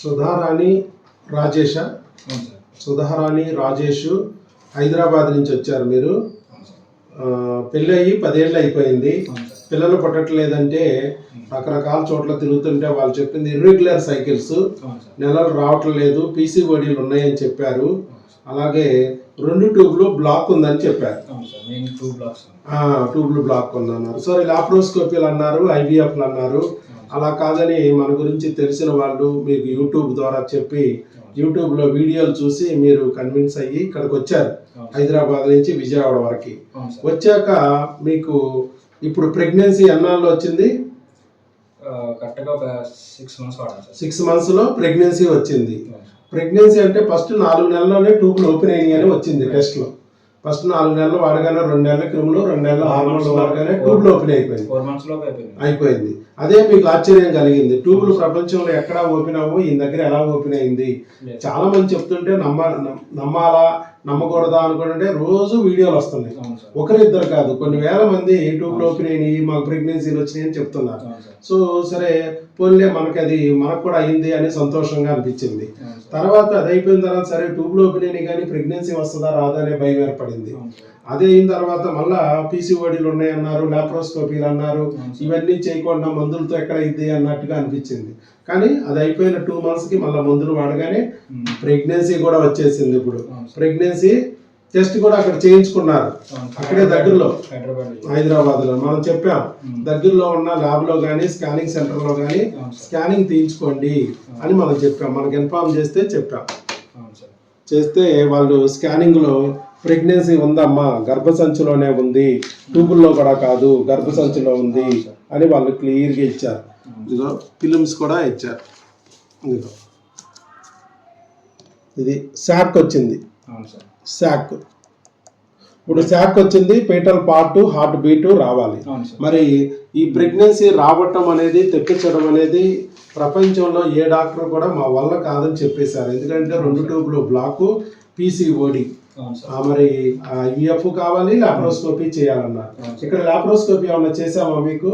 సుధారాణి రాజేష? సుధారాణి రాజేష్ హైదరాబాద్ నుంచి వచ్చారు మీరు. పెళ్ళి అయ్యి పదేళ్ళు అయిపోయింది. పిల్లలు పుట్టట్లేదంటే రకరకాల చోట్ల తిరుగుతుంటే వాళ్ళు చెప్పింది ఇర్రెగ్యులర్ సైకిల్స్ నెలలు రావట్లేదు పీసీ బడీలు ఉన్నాయని చెప్పారు. అలాగే రెండు ట్యూబ్లు బ్లాక్ ఉందని చెప్పారు. ట్యూబ్లు బ్లాక్ ఉందన్నారు. సరే లాప్రోస్కోపీలు అన్నారు ఐవీఎఫ్లు అన్నారు. అలా కాదని మన గురించి తెలిసిన వాళ్ళు మీకు యూట్యూబ్ ద్వారా చెప్పి యూట్యూబ్లో వీడియోలు చూసి మీరు కన్విన్స్ అయ్యి ఇక్కడికి వచ్చారు. హైదరాబాద్ నుంచి విజయవాడ వరకు. వచ్చాక మీకు ఇప్పుడు ప్రెగ్నెన్సీ ఎన్నాళ్ళు వచ్చింది? సిక్స్ మంత్స్ సిక్స్ మంత్స్లో ప్రెగ్నెన్సీ వచ్చింది. ప్రెగ్నెన్సీ అంటే ఫస్ట్ నాలుగు నెలల్లోనే ట్యూబ్లు ఓపెన్ అయ్యాయి అని వచ్చింది టెస్ట్లో ఫస్ట్ నాలుగు నెలలు వాడగానే రెండు నెలల క్రిములు రెండు నెలల హార్మోన్లు వాడగానే ట్యూబ్లు ఓపెన్ అయిపోయింది. ఫోర్ మంత్స్ లోపు అయిపోయింది. అయిపోయింది. అదే మీకు ఆశ్చర్యం కలిగింది. ట్యూబ్లు ప్రపంచంలో ఎక్కడ ఓపెన్ అవ్వవు ఈ దగ్గర ఎలా ఓపెన్ అయింది. చాలా మంది చెప్తుంటే నమ్మ నమ్- నమ్మాలా నమ్మకూడదా అనుకుంటే రోజు వీడియోలు వస్తున్నాయి. ఒకరిద్దరు కాదు కొన్ని వేల మంది యూట్యూబ్లో ఓపెన్ అయినాయి మాకు ప్రెగ్నెన్సీలు వచ్చినాయి అని చెప్తున్నారు సో సరే పోన్లే మనకి అది మనకు కూడా అయింది అని సంతోషంగా అనిపించింది. తర్వాత అది అయిపోయిన తర్వాత సరే ట్యూబ్లో ఓపెన్ అయినాయి కానీ ప్రెగ్నెన్సీ వస్తుందా రాదా అనే భయం ఏర్పడింది. అదే అయిన తర్వాత మళ్ళా పీసీఓడీలు ఉన్నాయన్నారు లాప్రోస్కోపీలు అన్నారు ఇవన్నీ చేయకుండా మందులతో ఎక్కడ ఇద్ది అన్నట్టుగా అనిపించింది. కానీ అది అయిపోయిన టూ మంత్స్కి మళ్ళీ మందులు వాడగానే. ప్రెగ్నెన్సీ కూడా వచ్చేసింది ఇప్పుడు. ప్రెగ్నెన్సీ టెస్ట్ కూడా అక్కడ చేయించుకున్నారు. అక్కడే దగ్గరలో. హైదరాబాద్లో. మనం చెప్పాం. దగ్గరలో ఉన్న ల్యాబ్లో కానీ స్కానింగ్ సెంటర్లో కానీ స్కానింగ్ తీయించుకోండి అని మనం చెప్పాం. మనకి ఇన్ఫార్మ్ చేస్తే చెప్పాం. చేస్తే వాళ్ళు స్కానింగ్లో ప్రెగ్నెన్సీ ఉందమ్మా గర్భసంచిలోనే ఉంది ట్యూబుల్లో కూడా కాదు గర్భసంచిలో ఉంది అని వాళ్ళు క్లియర్గా ఇచ్చారు. ఇదిగో ఫిలిమ్స్ కూడా ఇచ్చారు. ఇదిగో. ఇది శాక్ వచ్చింది. శాక్. ఇప్పుడు శాక్ వచ్చింది పేటల్ పార్ట్ హార్ట్ బీట్ రావాలి. మరి ఈ ప్రెగ్నెన్సీ రావటం అనేది తెప్పించడం అనేది ప్రపంచంలో ఏ డాక్టర్ కూడా మా వల్ల కాదని చెప్పేశారు. ఎందుకంటే రెండు ట్యూబ్లు బ్లాక్ పీసీఓడి. మరి ఈఎఫ్ కావాలి లాప్రోస్కోపీ చేయాలన్నారు ఇక్కడ లాప్రోస్కోపీ ఏమన్నా చేసామా మీకు?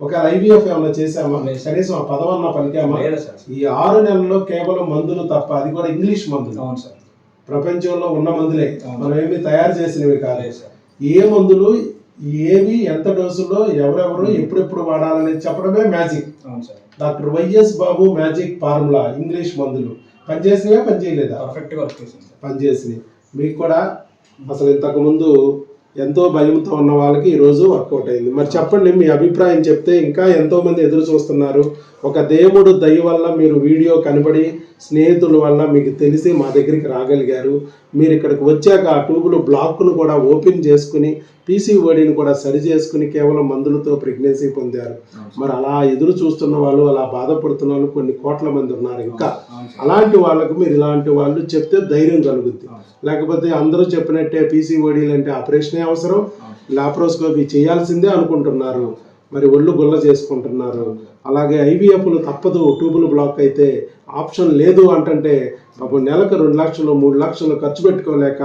ఒక ఐవీఎఫ్ ఏమన్నా చేసామా. కనీసం పదవన్న పలికామా? ఈ ఆరు నెలల్లో కేవలం మందులు తప్ప అది కూడా ఇంగ్లీష్ మందులు. అవును సార్ ప్రపంచంలో ఉన్న మందులే. మనం ఏమి తయారు చేసినవి కాదు. ఏ మందులు ఏవి ఎంత డోసులో ఎవరెవరు ఎప్పుడెప్పుడు వాడాలనేది చెప్పడమే magic. Doctor Y S Babu magic formula English మందులు. పనిచేసినవా పనిచేయలేదా? వర్క్ పనిచేసినాయి. మీకు కూడా అసలు ఇంతకుముందు ఎంతో భయంతో ఉన్న వాళ్ళకి ఈరోజు వర్కౌట్ అయింది. మరి చెప్పండి మీ అభిప్రాయం చెప్తే ఇంకా ఎంతోమంది ఎదురు చూస్తున్నారు. ఒక దేవుడు దయ వల్ల మీరు వీడియో కనబడి స్నేహితుల వల్ల మీకు తెలిసి మా దగ్గరికి రాగలిగారు. మీరు ఇక్కడికి వచ్చాక ఆ ట్యూబులు బ్లాక్ను కూడా ఓపెన్ చేసుకుని పీసీఓడిని కూడా సరి చేసుకుని కేవలం మందులతో ప్రెగ్నెన్సీ పొందారు. మరి అలా ఎదురు చూస్తున్న వాళ్ళు అలా బాధపడుతున్న వాళ్ళు కొన్ని కోట్ల మంది ఉన్నారు. ఇంకా అలాంటి వాళ్ళకు మీరు ఇలాంటి వాళ్ళు చెప్తే ధైర్యం కలుగుద్ది. లేకపోతే అందరూ చెప్పినట్టే పీసీఓడీలు అంటే ఆపరేషనే అవసరం. లాప్రోస్కోపీ చేయాల్సిందే అనుకుంటున్నారు. మరి ఒళ్ళు గుల్ల చేసుకుంటున్నారు. అలాగే ఐవీఎఫ్లు తప్పదు ట్యూబుల్ బ్లాక్ అయితే ఆప్షన్ లేదు అంటంటే పాపం నెలకు రెండు లక్షలు మూడు లక్షలు ఖర్చు పెట్టుకోలేక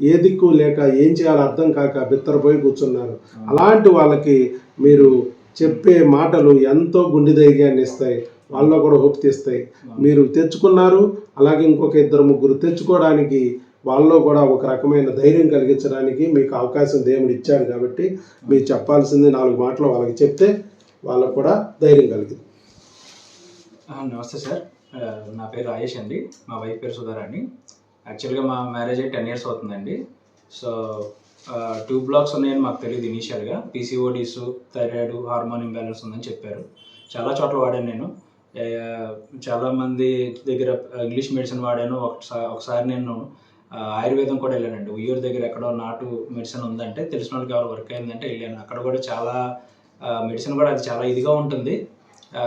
ఏ దిక్కు లేక ఏం చేయాలో అర్థం కాక బిత్తరపోయి కూర్చున్నారు. అలాంటి వాళ్ళకి మీరు చెప్పే మాటలు ఎంతో గుండె ధైర్యాన్ని ఇస్తాయి. వాళ్ళలో కూడా హోప్ తీస్తాయి. మీరు తెచ్చుకున్నారు అలాగే ఇంకొక ఇద్దరు ముగ్గురు తెచ్చుకోవడానికి వాళ్ళలో కూడా ఒక రకమైన ధైర్యం కలిగించడానికి మీకు అవకాశం దేవుడు ఇచ్చాడు కాబట్టి మీరు చెప్పాల్సింది నాలుగు మాటలు వాళ్ళకి చెప్తే వాళ్ళకు కూడా ధైర్యం కలిగింది. నమస్తే సార్. నా పేరు రాజేష్ అండి. మా వైఫ్ పేరు సుధారాణి. యాక్చువల్గా మా మ్యారేజ్ అయ్యి టెన్ ఇయర్స్ అవుతుందండి. సో టూ బ్లాక్స్ ఉన్నాయని మాకు తెలియదు ఇనీషియల్గా. పీసీఓడీస్ థైరాయిడ్ హార్మోన్ ఇంబ్యాలెన్స్ ఉందని చెప్పారు. చాలా చోట్ల వాడాను నేను. చాలామంది దగ్గర ఇంగ్లీష్ మెడిసిన్ వాడాను. ఒకసారి ఒకసారి నేను ఆయుర్వేదం కూడా వెళ్ళానండి. ఉయ్యూరు దగ్గర ఎక్కడో నాటు మెడిసిన్ ఉందంటే తెలిసిన వాళ్ళకి ఎవరు వర్క్ అయిందంటే వెళ్ళాను. అక్కడ కూడా చాలా మెడిసిన్ కూడా అది చాలా ఇదిగా ఉంటుంది.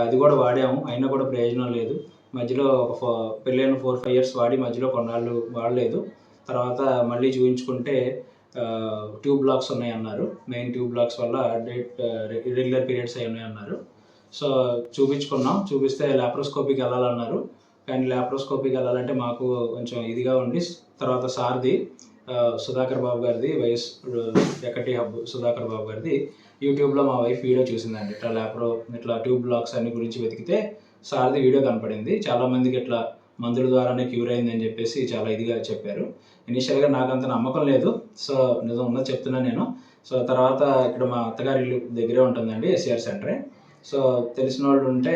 అది కూడా వాడాము. అయినా కూడా ప్రయోజనం లేదు. మధ్యలో ఒక ఫో పెళ్ళైన ఫోర్ ఫైవ్ ఇయర్స్ వాడి మధ్యలో కొన్నాళ్ళు వాడలేదు. తర్వాత మళ్ళీ చూపించుకుంటే ట్యూబ్ బ్లాక్స్ ఉన్నాయి అన్నారు మెయిన్ ట్యూబ్ బ్లాక్స్ వల్ల డేట్ ఇర్రెగ్యులర్ పీరియడ్స్ అయి ఉన్నాయి అన్నారు సో చూపించుకున్నాం. చూపిస్తే లాప్రోస్కోపీకి వెళ్ళాలన్నారు. కానీ లాప్రోస్కోపీకి వెళ్ళాలంటే మాకు కొంచెం ఇదిగా ఉండి తర్వాత సార్ది సుధాకర్ బాబు గారిది వైఎస్ ఎకటి హబ్ సుధాకర్ బాబు గారిది. యూట్యూబ్లో మా వైఫ్ వీడియో చూసిందండి. ఇట్లా ల్యాప్రో ఇట్లా ట్యూబ్ బ్లాక్స్ అన్ని గురించి వెతికితే సార్ది వీడియో కనపడింది. చాలామందికి ఇట్లా మందుల ద్వారానే క్యూర్ అయింది అని చెప్పేసి చాలా ఇదిగా చెప్పారు. ఇనిషియల్గా నాకు అంత నమ్మకం లేదు. సో నిజం ఉన్నది చెప్తున్నాను నేను. సో తర్వాత ఇక్కడ మా అత్తగారి ఇల్లు దగ్గరే ఉంటుందండి ఎస్ఆర్ సెంటరే. సో తెలిసిన వాళ్ళు ఉంటే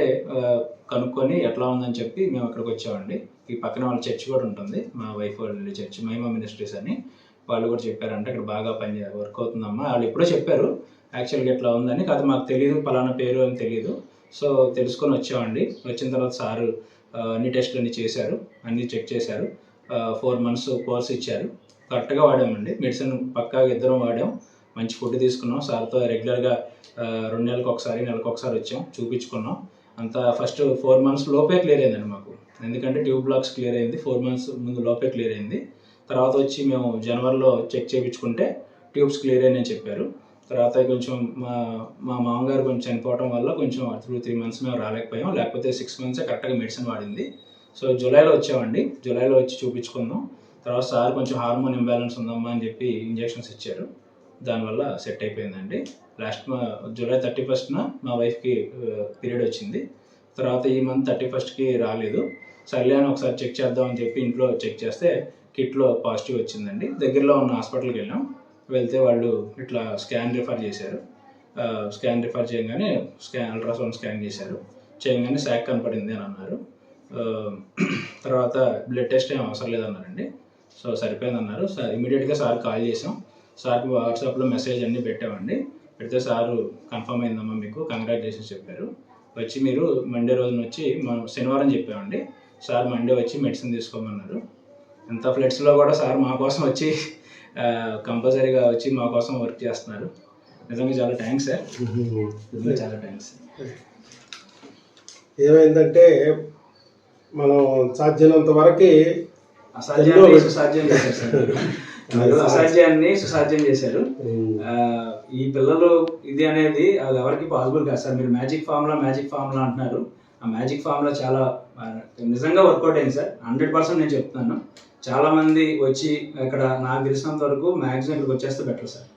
కనుక్కొని ఎట్లా ఉందని చెప్పి మేము అక్కడికి వచ్చామండి. ఈ పక్కన వాళ్ళ చర్చ్ కూడా ఉంటుంది. మా వైఫ్ వాళ్ళ చర్చ్ మహిమా మినిస్ట్రీస్ అని. వాళ్ళు కూడా చెప్పారంటే అక్కడ బాగా పని వర్క్ అవుతుందమ్మా. వాళ్ళు ఎప్పుడో చెప్పారు. యాక్చువల్గా ఇట్లా ఉందని. కాదు మాకు తెలియదు పలానా పేరు అని తెలియదు సో తెలుసుకొని వచ్చామండి. వచ్చిన తర్వాత సారు అన్ని టెస్టులు అన్ని చేశారు. అన్ని చెక్ చేశారు. ఫోర్ మంత్స్ కోర్స్ ఇచ్చారు. కరెక్ట్గా వాడామండి. మెడిసిన్ పక్కాగా ఇద్దరం వాడాం. మంచి ఫుడ్ తీసుకున్నాం. సార్తో రెగ్యులర్గా రెండు నెలలకు ఒకసారి నెలకు ఒకసారి వచ్చాం. చూపించుకున్నాం. అంత ఫస్ట్ ఫోర్ మంత్స్ లోపే క్లియర్ అయిందండి మాకు. ఎందుకంటే ట్యూబ్ బ్లాక్స్ క్లియర్ అయింది. ఫోర్ మంత్స్ ముందు లోపే క్లియర్ అయింది. తర్వాత వచ్చి మేము జనవరిలో చెక్ చేయించుకుంటే ట్యూబ్స్ క్లియర్ అయినాయని చెప్పారు. తర్వాత కొంచెం మా మా మామగారు కొంచెం చనిపోవడం వల్ల కొంచెం టూ త్రీ మంత్స్ మేము రాలేకపోయాం. లేకపోతే సిక్స్ మంత్సే కరెక్ట్గా మెడిసిన్ వాడింది. సో జూలైలో వచ్చామండి. జూలైలో వచ్చి చూపించుకుందాం. తర్వాత సార్ కొంచెం హార్మోన్ ఇంబ్యాలెన్స్ ఉందమ్మా అని చెప్పి ఇంజెక్షన్స్ ఇచ్చారు. దానివల్ల సెట్ అయిపోయిందండి. లాస్ట్ మా జూలై థర్టీ ఫస్ట్న మా వైఫ్కి పీరియడ్ వచ్చింది. తర్వాత ఈ మంత్ థర్టీ ఫస్ట్కి రాలేదు. సర్లే అని ఒకసారి చెక్ చేద్దామని చెప్పి ఇంట్లో చెక్ చేస్తే కిట్లో పాజిటివ్ వచ్చిందండి. దగ్గరలో ఉన్న హాస్పిటల్కి వెళ్ళాం. వెళ్తే వాళ్ళు ఇట్లా స్కాన్ రిఫర్ చేశారు. స్కాన్ రిఫర్ చేయగానే స్కాన్ అల్ట్రాసౌండ్ స్కాన్ చేశారు. చేయగానే శాక్ కనపడింది అని అన్నారు. తర్వాత బ్లడ్ టెస్ట్ ఏం అవసరం లేదన్నారండి. సో సరిపోయిందన్నారు. సార్ ఇమీడియట్గా సార్ కాల్ చేసాం సార్కి వాట్సాప్లో మెసేజ్ అన్నీ పెట్టామండి. పెడితే సారు కన్ఫర్మ్ అయిందమ్మా మీకు. కంగ్రాచులేషన్స్ చెప్పారు. వచ్చి మీరు మండే రోజున వచ్చి మనం శనివారం చెప్పామండి. సార్ మండే వచ్చి మెడిసిన్ తీసుకోమన్నారు. ఎంత ఫ్లెట్స్లో కూడా సార్ మా కోసం వచ్చి కంపల్సరీగా వచ్చి మా కోసం వర్క్ చేస్తున్నారు. నిజంగా చాలా థ్యాంక్స్ సార్. నిజంగా చాలా థ్యాంక్స్ ఏమైందంటే మనం సాధ్యమైనంత వరకు అసాధ్యాన్ని సుసాధ్యం చేశారు సార్. మీరు అసాధ్యాన్ని సుసాధ్యం చేశారు. ఈ పిల్లలు ఇది అనేది అది ఎవరికి పాసిబుల్ కాదు. సార్ మీరు మ్యాజిక్ ఫార్ములా మ్యాజిక్ ఫార్ములా అంటున్నారు. ఆ మ్యాజిక్ ఫార్ములా చాలా నిజంగా వర్కౌట్ అయింది సార్. హండ్రెడ్ పర్సెంట్ నేను చెప్తున్నాను. చాలా మంది వచ్చి ఇక్కడ నాకు తెలిసినంత వరకు మ్యాక్సిమం ఇక్కడికి వచ్చేస్తే బెటర్ సార్.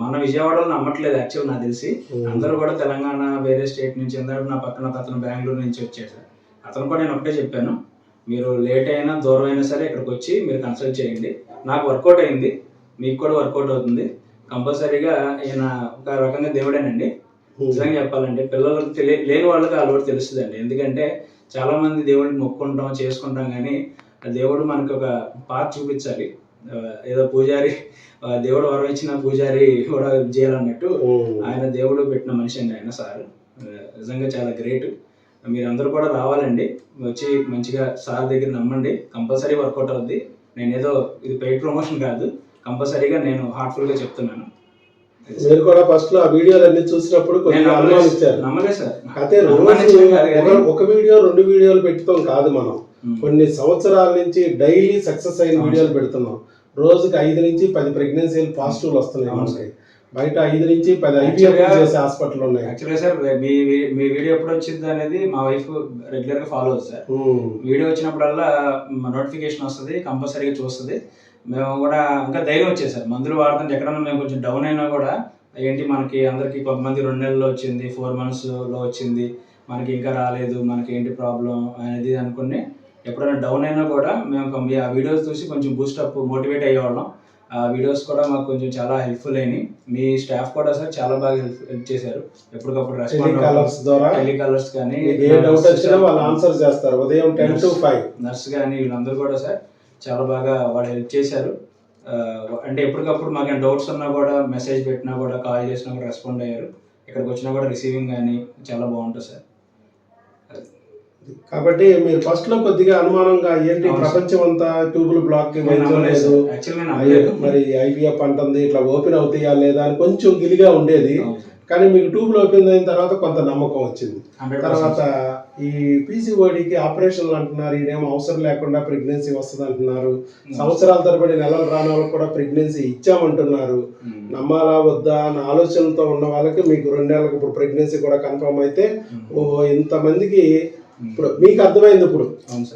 మన విజయవాడలో నమ్మట్లేదు యాక్చువల్ నాకు తెలిసి. అందరూ కూడా తెలంగాణ వేరే స్టేట్ నుంచి ఎందుకంటే నా పక్కన అతను బెంగళూరు నుంచి వచ్చాడు సార్. అతను కూడా నేను ఒకటే చెప్పాను. మీరు లేట్ అయినా దూరం అయినా సరే ఇక్కడికి వచ్చి మీరు కన్సల్ట్ చేయండి. నాకు వర్కౌట్ అయింది. మీకు కూడా వర్కౌట్ అవుతుంది. కంపల్సరీగా ఈయన ఒక రకంగా దేవుడేనండి. నిజంగా చెప్పాలంటే పిల్లలకు తెలియ లేని వాళ్ళకి అలవాటు తెలుస్తుందండి ఎందుకంటే చాలా మంది దేవుడిని మొక్కుంటాం చేసుకుంటాం కానీ ఆ దేవుడు మనకు ఒక పార్ట్ చూపించాలి. ఏదో పూజారి దేవుడు వరం ఇచ్చిన పూజారి కూడా చేయాలన్నట్టు ఆయన దేవుడు పెట్టిన మనిషి అండి ఆయన సార్. నిజంగా చాలా గ్రేట్. మీరందరూ కూడా రావాలండి. వచ్చి మంచిగా సార్ దగ్గర నమ్మండి. కంపల్సరీ వర్కౌట్ అవుద్ది. నేను ఏదో ఇది పెయిడ్ ప్రమోషన్ కాదు కంపల్సరీగా నేను హార్ట్ఫుల్గా చెప్తున్నాను. మీరు కూడా ఫస్ట్లో ఆ వీడియోలు అన్ని చూసినప్పుడు కొంచెం ఒక- వీడియో రెండు వీడియోలు పెట్టుతాం కాదు మనం. కొన్ని సంవత్సరాల నుంచి డైలీ సక్సెస్ అయిన వీడియోలు పెడుతున్నాం. రోజుకి ఐదు నుంచి పది ప్రెగ్నెన్సీలు పాజిటివ్ వస్తున్నాయి మనకి. బయట ఐదు నుంచి పది ఐవీఎఫ్ Actually- చేసే హాస్పిటల్ ఉన్నాయి. యాక్చువల్గా సార్ మీ మీ- వీడియో ఎప్పుడు వచ్చింది అనేది మా వైఫ్ రెగ్యులర్గా ఫాలో అవుతుంది సార్. వీడియో వచ్చినప్పుడల్లా నోటిఫికేషన్ వస్తుంది కంపల్సరీగా చూస్తుంది. మేము కూడా ఇంకా ధైర్యం వచ్చేది సార్ మందులు వాడుతుంటే ఎక్కడన్నా మేము కొంచెం డౌన్ అయినా కూడా ఏంటి మనకి అందరికి కొంతమంది రెండు నెలల్లో వచ్చింది ఫోర్ మంత్స్లో వచ్చింది మనకి ఇంకా రాలేదు మనకి ఏంటి ప్రాబ్లం అనేది అనుకుని ఎప్పుడైనా డౌన్ అయినా కూడా మేము ఆ వీడియోస్ చూసి కొంచెం బూస్టప్ మోటివేట్ అయ్యేవాళ్ళం. వీడియోస్ కూడా మాకు కొంచెం చాలా హెల్ప్ఫుల్ అయినాయి. మీ స్టాఫ్ కూడా సార్ చాలా బాగా హెల్ప్ హెల్ప్ చేశారు. ఎప్పటికప్పుడు రెస్పాండ్ టెలికాలర్స్ ద్వారా టెలికాలర్స్ కానీ ఏ డౌట్ వచ్చినా వాళ్ళు ఆన్సర్ చేస్తారు. ఉదయం టెన్ టు ఫైవ్ నర్స్ కానీ వీళ్ళందరూ కూడా సార్ చాలా బాగా వాళ్ళు హెల్ప్ చేశారు. ఆ, అంటే ఎప్పటికప్పుడు మాకు డౌట్స్ ఉన్నా కూడా మెసేజ్ పెట్టినా కూడా కాల్ చేసినా కూడా రెస్పాండ్ అయ్యారు. ఇక్కడికి వచ్చినా కూడా రిసీవింగ్ కానీ చాలా బాగుంటుంది సార్. కాబట్టి మీరు ఫస్ట్లో కొద్దిగా అనుమానంగా ఏంటి. ప్రపంచం అంతా ట్యూబుల్ బ్లాక్ లేదు. మరి ఐవీఎఫ్ అంటుంది ఇట్లా ఓపెన్ అవుతాయా లేదా అని కొంచెం గిలిగా ఉండేది. కానీ మీకు ట్యూబ్ ఓపెన్ అయిన తర్వాత కొంత నమ్మకం వచ్చింది 100% తర్వాత ఈ పీసీఓడికి ఆపరేషన్లు అంటున్నారు ఇదేమో అవసరం లేకుండా ప్రెగ్నెన్సీ వస్తుంది అంటున్నారు సంవత్సరాల తరబడి నెలలు రాని వాళ్ళకి కూడా ప్రెగ్నెన్సీ ఇచ్చామంటున్నారు. నమ్మాలా వద్దా అన్న ఆలోచనతో ఉన్న వాళ్ళకి మీకు రెండేళ్ళకి ఇప్పుడు ప్రెగ్నెన్సీ కూడా కన్ఫర్మ్ అయితే. ఓహో ఇంతమందికి. ఇప్పుడు మీకు అర్థమైంది ఇప్పుడు.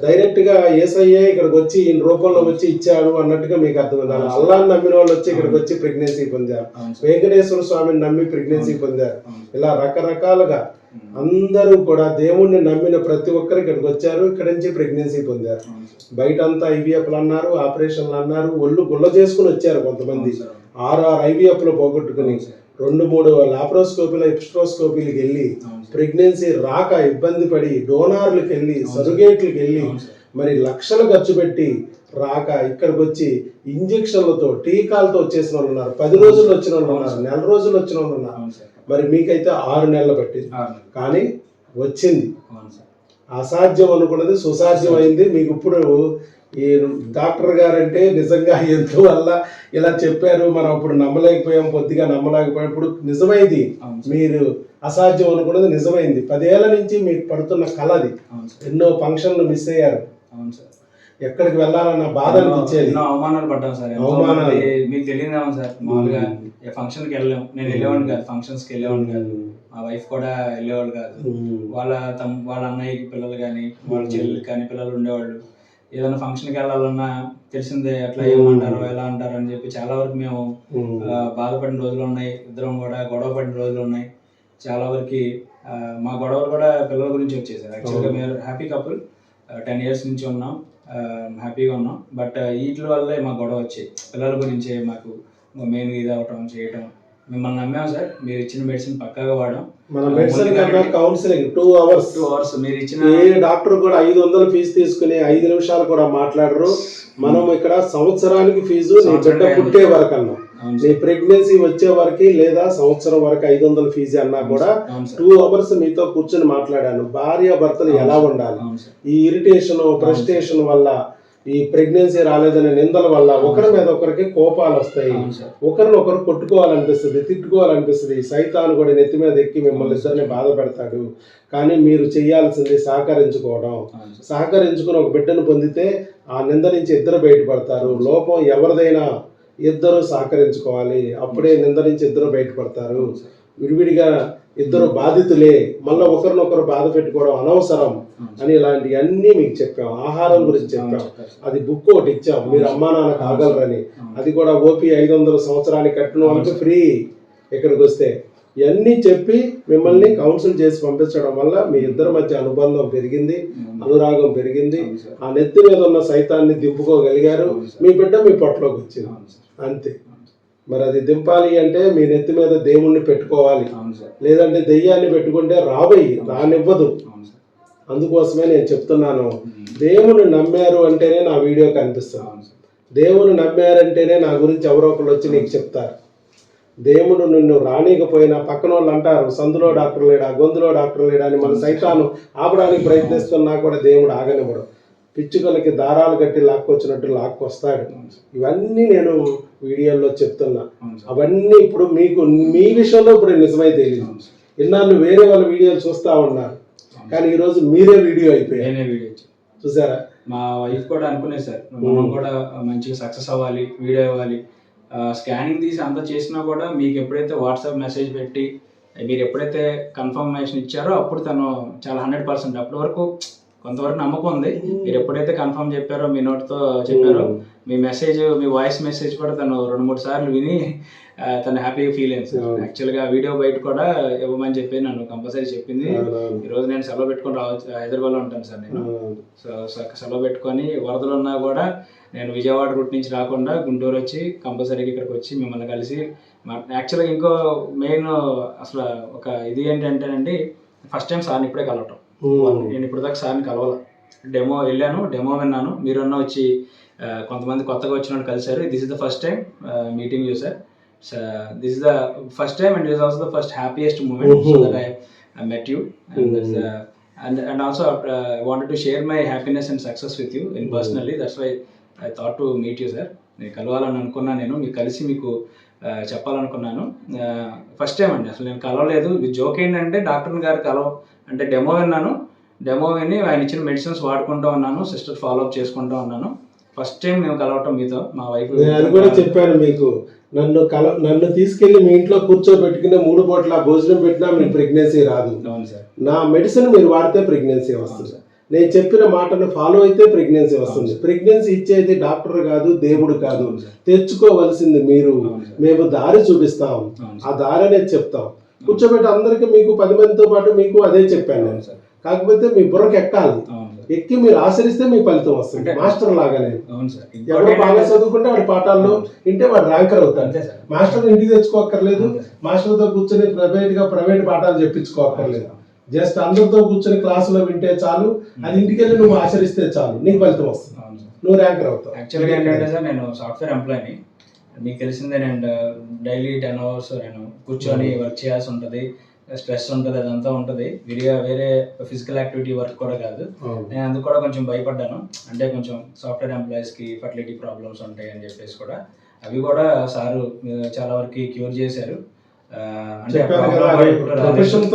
డైరెక్ట్గా ఏసయ్యే ఇక్కడికి వచ్చి ఈ రూపంలో వచ్చి ఇచ్చాడు అన్నట్టుగా మీకు అర్థమైంది. అలా అల్లాని నమ్మిన వాళ్ళు వచ్చి ఇక్కడికి వచ్చి ప్రెగ్నెన్సీ పొందారు. వెంకటేశ్వర స్వామిని నమ్మి ప్రెగ్నెన్సీ పొందారు. ఇలా రకరకాలుగా అందరూ కూడా దేవుణ్ణి నమ్మిన ప్రతి ఒక్కరు ఇక్కడికి వచ్చారు ఇక్కడ నుంచి ప్రెగ్నెన్సీ పొందారు. బయట అంతా ఐవీఎఫ్లు అన్నారు ఆపరేషన్లు అన్నారు ఒళ్ళు గుల్ల చేసుకుని వచ్చారు కొంతమంది. ఆరు ఆరు ఐవీఎఫ్లు పోగొట్టుకుని. రెండు మూడు లాప్రోస్కోపీలు ఎపిస్ట్రోస్కోపీలకు వెళ్ళి. ప్రెగ్నెన్సీ రాక ఇబ్బంది పడి డోనార్లకు వెళ్ళి సరుగేట్లకు వెళ్ళి. మరి లక్షలు ఖర్చు పెట్టి రాక ఇక్కడికి వచ్చి ఇంజక్షన్లతో టీకాలతో వచ్చేసిన వాళ్ళు ఉన్నారు పది రోజులు వచ్చిన వాళ్ళు ఉన్నారు నెల రోజులు వచ్చిన వాళ్ళు ఉన్నారు. మరి మీకైతే ఆరు నెలలు పట్టింది. కానీ వచ్చింది. అసాధ్యం అనుకున్నది సుసాధ్యం అయింది మీకు ఇప్పుడు ఈ డాక్టర్ గారంటే నిజంగా ఎందువల్ల ఇలా చెప్పారు? మనం అప్పుడు నమ్మలేకపోయాం కొద్దిగా నమ్మలేకపోయాం. ఇప్పుడు నిజమైంది. మీరు అసాధ్యం అనుకున్నది నిజమైంది. పదేళ్ళ నుంచి మీకు పడుతున్న కళ అది. ఎన్నో ఫంక్షన్లు మిస్ అయ్యారు. అవును సార్. ఎక్కడికి వెళ్ళాలన్న బాధ అనిపించేది? ఎన్నో అవమానాలు పడ్డాం సార్. అవమానాలు. మీకు తెలియదేమో సార్. మామూలుగా ఏ ఫంక్షన్కి వెళ్ళాం. నేను వెళ్ళేవాడిని కాదు. ఫంక్షన్స్కి వెళ్ళేవాడిని కాదు. మా వైఫ్ కూడా వెళ్ళేవాళ్ళు కాదు. వాళ్ళ తమ్ వాళ్ళ అన్నయ్యకి పిల్లలు కానీ వాళ్ళ చెల్లెలకి కానీ పిల్లలు ఉండేవాళ్ళు. ఏదైనా ఫంక్షన్కి వెళ్ళాలన్నా తెలిసిందే ఎట్లా ఏమంటారో ఎలా అంటారో అని చెప్పి చాలా వరకు మేము బాధపడిన రోజులు ఉన్నాయి ఇద్దరం కూడా గొడవ పడిన రోజులు ఉన్నాయి. చాలా వరకు మా గొడవలు కూడా పిల్లల గురించి వచ్చేసారు యాక్చువల్గా మేము. హ్యాపీ కపుల్ టెన్ ఇయర్స్ నుంచి ఉన్నాం హ్యాపీగా ఉన్నాం. బట్ వీటి వల్లే మా గొడవ వచ్చాయి పిల్లల గురించే మాకు మెయిన్ ఇది అవటం చేయటం. మిమ్మల్ని నమ్మాం సార్. మీరు ఇచ్చిన మెడిసిన్ పక్కాగా వాడాం మన medicine counselling two hours two hours మీరు ఇచ్చిన ఏ డాక్టర్ కూడా ఐదు వందల ఫీజు తీసుకుని ఐదు నిమిషాలు కూడా మాట్లాడరు. మనం ఇక్కడ సంవత్సరానికి ఫీజు నీ బిడ్డ పుట్టే వరకు అన్నాం నీ ప్రెగ్నెన్సీ వచ్చే వరకు లేదా సంవత్సరం వరకు ఐదు వందల ఫీజు అన్నా కూడా టూ అవర్స్ మీతో కూర్చొని మాట్లాడాను. భార్య భర్తలు ఎలా ఉండాలి? ఈ ఇరిటేషన్ ఫ్రస్ట్రేషన్ వల్ల ఈ ప్రెగ్నెన్సీ రాలేదనే నిందల వల్ల ఒకరి మీద ఒకరికి కోపాలు వస్తాయి. ఒకరిని ఒకరు కొట్టుకోవాలనిపిస్తుంది తిట్టుకోవాలనిపిస్తుంది. సైతాను కూడా నెత్తి మీద ఎక్కి మిమ్మల్ని ఇద్దరిని బాధ పెడతాడు. కానీ మీరు చేయాల్సింది సహకరించుకోవడం. సహకరించుకుని ఒక బిడ్డను పొందితే ఆ నింద నుంచి ఇద్దరు బయటపడతారు. లోపం ఎవరిదైనా ఇద్దరు సహకరించుకోవాలి. అప్పుడే నింద నుంచి ఇద్దరు బయటపడతారు. విడివిడిగా ఇద్దరు బాధితులే మళ్ళీ ఒకరినొకరు బాధ పెట్టుకోవడం అనవసరం అని ఇలాంటివన్నీ మీకు చెప్పాం ఆహారం గురించి చెప్పాం. అది బుక్ ఒకటి ఇచ్చాం మీరు అమ్మా నాన్న కాగలరని అది కూడా ఓపీ ఐదు వందల సంవత్సరానికి కట్టిన వాళ్ళకి ఫ్రీ ఇక్కడికి వస్తే. ఇవన్నీ చెప్పి మిమ్మల్ని కౌన్సిల్ చేసి పంపించడం వల్ల మీ ఇద్దరి మధ్య అనుబంధం పెరిగింది అనురాగం పెరిగింది. ఆ నెత్తి మీద ఉన్న సైతాన్ని దింపుకోగలిగారు. మీ బిడ్డ మీ పొట్టలోకి వచ్చింది. అంతే. మరి అది దింపాలి అంటే మీ నెత్తి మీద దేవుణ్ణి పెట్టుకోవాలి. లేదంటే దెయ్యాన్ని పెట్టుకుంటే రాబోయి రానివ్వదు. అందుకోసమే నేను చెప్తున్నాను దేవుని నమ్మారు అంటేనే నా వీడియో సార్. దేవుని నమ్మారంటేనే నా గురించి ఎవరో ఒకరు వచ్చి నీకు చెప్తారు. దేవుడు నిన్ను రానీకపోయినా పక్కన వాళ్ళు అంటారు సందులో డాక్టర్ లేడా గొంతులో డాక్టర్ లేడా అని మన సైతాను ఆపడానికి ప్రయత్నిస్తున్నా కూడా దేవుడు ఆగనివ్వడు. పిచ్చుకలకి దారాలు కట్టి లాక్కొచ్చినట్టు లాక్కొస్తాడు. ఇవన్నీ నేను వీడియోలో చెప్తున్నా. అవన్నీ ఇప్పుడు మీకు మీ విషయంలో ఇప్పుడు నిజమై తెలియదు. ఇన్నాళ్ళు వేరే వాళ్ళ వీడియోలు చూస్తా ఉన్నారు. కానీ ఈరోజు మీరే వీడియో ఇచ్చాను. చూసారా? మా వైఫ్ కూడా అనుకునేది సార్ మనం కూడా మంచిగా సక్సెస్ అవ్వాలి వీడియో ఇవ్వాలి. స్కానింగ్ తీసి అంతా చేసినా కూడా మీకు ఎప్పుడైతే వాట్సాప్ మెసేజ్ పెట్టి మీరు ఎప్పుడైతే కన్ఫర్మేషన్ ఇచ్చారో అప్పుడు తను చాలా హండ్రెడ్ పర్సెంట్. అప్పటి వరకు కొంతవరకు నమ్మకం ఉంది మీరు ఎప్పుడైతే కన్ఫర్మ్ చెప్పారో మీ నోట్తో చెప్పారో మీ మెసేజ్ మీ వాయిస్ మెసేజ్ కూడా తను రెండు మూడు సార్లు విని తను హ్యాపీగా ఫీల్ అయింది సార్. యాక్చువల్గా వీడియో బయట కూడా ఇవ్వమని చెప్పి నన్ను కంపల్సరీ చెప్పింది అవునవును. ఈ రోజు నేను సెలవు పెట్టుకొని రావచ్చు హైదరాబాద్లో ఉంటాను సార్ నేను అవును. సో సెలవు పెట్టుకొని వరదలు ఉన్నా కూడా నేను విజయవాడ రూట్ నుంచి రాకుండా గుంటూరు వచ్చి కంపల్సరీగా ఇక్కడికి వచ్చి మిమ్మల్ని కలిసి యాక్చువల్గా ఇంకో మెయిన్ అసలు ఒక ఇది ఏంటంటేనండి ఫస్ట్ టైం సార్ని ఇప్పుడే కలవటం. నేను ఇప్పుడు దాకా సార్ని కలవాల. డెమో వెళ్ళాను డెమో విన్నాను. మీరన్నా వచ్చి కొంతమంది కొత్తగా వచ్చిన వాళ్ళు కలిశారు. This is the first time meeting you sir this is the first time and is also the first happiest moment so that I met you and and and also uh, I wanted to share my happiness and success with you in personally. That's why I thought to meet you, sir. నేను కలవాలని అనుకున్నాను నేను మీకు కలిసి మీకు చెప్పాలనుకున్నాను. First time అండి. అసలు నేను కలవలేదు. జోక్ ఏంటంటే డాక్టర్ గారు కలవ అంటే డెమో విన్నాను. డెమో విని ఆయన ఇచ్చిన మెడిసిన్స్ వాడుకుంటూ ఉన్నాను. సిస్టర్ ఫాలో అప్ చేసుకుంటూ ఉన్నాను. ఫస్ట్ టైం మేము కలవటం మీతో మా వైఫ్ నేను కూడా చెప్పాను మీకు. నన్ను కల నన్ను తీసుకెళ్ళి మీ ఇంట్లో కూర్చోబెట్టుకునే మూడు పూట్ల భోజనం పెట్టినా మీకు ప్రెగ్నెన్సీ రాదు. అవును సార్. నా మెడిసిన్ మీరు వాడితే ప్రెగ్నెన్సీ వస్తుంది. నేను చెప్పిన మాటను ఫాలో అయితే ప్రెగ్నెన్సీ వస్తుంది. ప్రెగ్నెన్సీ ఇచ్చేది డాక్టర్ కాదు దేవుడు కాదు. తెచ్చుకోవలసింది మీరు. సార్. మేము దారి చూపిస్తాం. ఆ దారి అనేది చెప్తాం. కూర్చోబెట్టి అందరికి మీకు పది మందితో పాటు మీకు అదే చెప్పాను నేను సార్. కాకపోతే మీ బుర్రకి ఎక్కాలి. ఎక్కి మీరు ఆచరిస్తే మీకు ఫలితం వస్తుంది. మాస్టర్ లాగానే ఎవరో బాగా చదువుకుంటే వాడి పాఠాల్లో ఇంటే వాడు ర్యాంకర్ అవుతాడు. మాస్టర్ ఇంటికి తెచ్చుకోక్కర్లేదు. మాస్టర్తో కూర్చొని ప్రైవేట్గా ప్రైవేట్ పాఠాలు చెప్పించుకోక్కర్లేదు. జస్ట్ అందరితో కూర్చొని క్లాసులో వింటే చాలు. అది ఇంటికి వెళ్ళి నువ్వు ఆచరిస్తే చాలు. నీకు ఫలితం వస్తుంది. నువ్వు ర్యాంకర్ అవుతావు. యాక్చువల్గా ఏంటంటే సార్ నేను సాఫ్ట్వేర్ ఎంప్లాయీని మీకు తెలిసిందే నేను డైలీ టెన్ అవర్స్ నేను కూర్చొని వర్క్ చేయాల్సి ఉంటుంది స్ట్రెస్ ఉంటుంది అదంతా ఉంటుంది. విడిగా వేరే ఫిజికల్ యాక్టివిటీ వర్క్ కూడా కాదు. అవును. నేను అందుకు కూడా కొంచెం భయపడ్డాను. అంటే కొంచెం సాఫ్ట్వేర్ ఎంప్లాయీస్కి ఫర్టిలిటీ ప్రాబ్లమ్స్ ఉంటాయి అని చెప్పేసి కూడా. అవి కూడా సారు చాలా వరకు క్యూర్ చేశారు. అంటే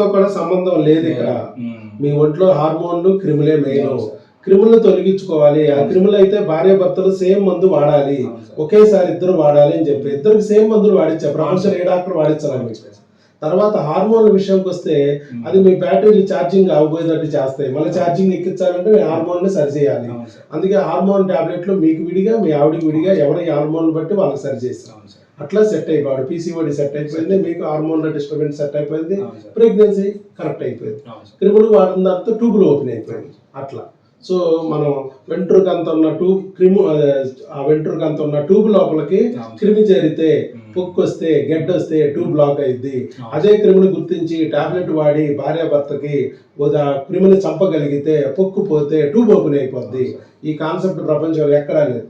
కూడా సంబంధం లేదు ఇక్కడ. ఉమ్. మీ ఒంట్లో హార్మోన్లు క్రిములే మెయిన్. క్రిములను తొలగించుకోవాలి. ఆ క్రిములు అయితే భార్య భర్తలు సేమ్ మందు వాడాలి. ఒకేసారి ఇద్దరు వాడాలి అని చెప్పి. ఇద్దరికి సేమ్ మందులు వాడించా ప్రపంచం ఏ డాక్టర్ వాడించాలి మీకు తర్వాత హార్మోన్ల విషయంకి వస్తే అది మీ బ్యాటరీలు ఛార్జింగ్ అవ్వబోయేటట్టు చేస్తాయి. మళ్ళీ ఛార్జింగ్ ఎక్కించాలంటే మీ హార్మోన్ని సరి చేయాలి అవును సార్. అందుకే హార్మోన్ టాబ్లెట్లు మీకు విడిగా మీ ఆవిడికి విడిగా ఎవరి హార్మోన్ బట్టి వాళ్ళకి సరి చేస్తాం అవును సార్. అట్లా సెట్ అయిపోయాడు. పీసీఓడి సెట్ అయిపోయింది మీకు హార్మోన్ డిస్టర్బెన్స్ సెట్ అయిపోయింది ప్రెగ్నెన్సీ కరెక్ట్ అయిపోయింది. క్రిములు వాడిన తర్వాత ట్యూబులు ఓపెన్ అయిపోయింది అట్లా. సో మనం వెంట్రుక అంత ఉన్న ట్యూబ్ క్రిము ఆ వెంట్రుక అంత ఉన్న ట్యూబ్ లోపలికి. క్రిమి చేరితే. పొక్కు వస్తే గెడ్డ వస్తే ట్యూబ్ బ్లాక్ అయింది. అదే క్రిమిని గుర్తించి టాబ్లెట్ వాడి భార్యాభర్తకి ఉదా క్రిమిని చంపగలిగితే పొక్కు పోతే ట్యూబ్ ఓపెన్ అయిపోద్ది. ఈ కాన్సెప్ట్ ప్రపంచంలో ఎక్కడా లేదు